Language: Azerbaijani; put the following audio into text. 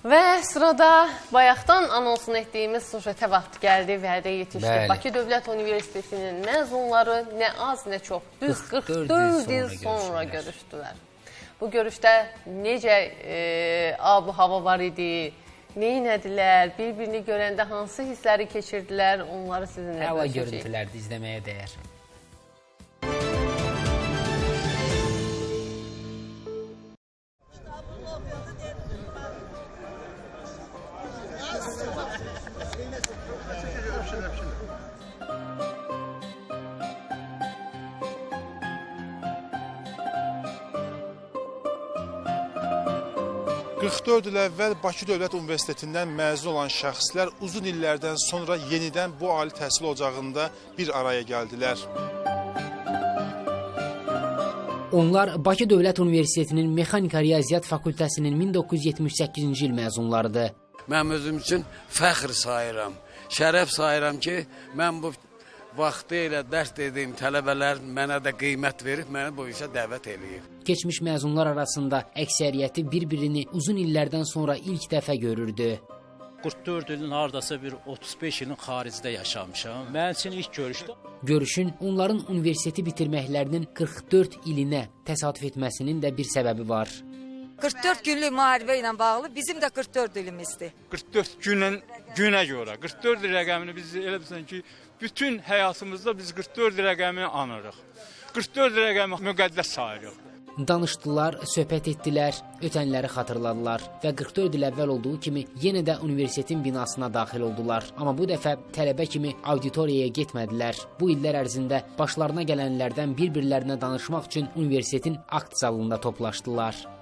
Və sırada bayaqdan anonsunu etdiyimiz sujetə vaxt gəldi, vədə yetişdi. Bəli. Bakı Dövlət Universitetinin məzunları nə az, nə çox, düz 44 44 il sonra görüşdülər. Bu görüşdə necə e, ab hava var idi, neynədilər, bir-birini görəndə hansı hissləri keçirdilər, onları sizinlə Hava bölüşəcəyik. görüntülərdə izləməyə dəyər. 44 il əvvəl Bakı Dövlət Universitetindən məzun olan şəxslər uzun illərdən sonra yenidən bu ali təhsil ocağında bir araya gəldilər. Onlar Bakı Dövlət Universitetinin Mexanika Riyaziyyat Fakültəsinin 1978-ci il məzunlarıdır. Mən özüm üçün fəxr sayıram. Şərəf sayıram ki, mən bu vaxtı ilə dərs dediyim tələbələr mənə də qiymət verib, məni bu işə dəvət eləyib. Keçmiş məzunlar arasında əksəriyyəti bir-birini uzun illərdən sonra ilk dəfə görürdü. 44 ilin hardasa bir 35 ilin xaricdə yaşamışam. Mənim üçün ilk görüşdür. Görüşün onların universiteti bitirməklərinin 44 ilinə təsadüf etməsinin də bir səbəbi var. 44 günlük müharibə ilə bağlı bizim də 44 ilimizdir. 44 günün günə görə 44 rəqəmini biz elə bilsən ki, bütün həyatımızda biz 44 rəqəmini anırıq. 44 rəqəmi müqəddəs sayırıq. Danışdılar, söhbət etdilər, ötənləri xatırladılar və 44 il əvvəl olduğu kimi yenə də universitetin binasına daxil oldular. Amma bu dəfə tələbə kimi auditoriyaya getmədilər. Bu illər ərzində başlarına gələnlərdən bir-birlərinə danışmaq üçün universitetin akt zalında toplaşdılar.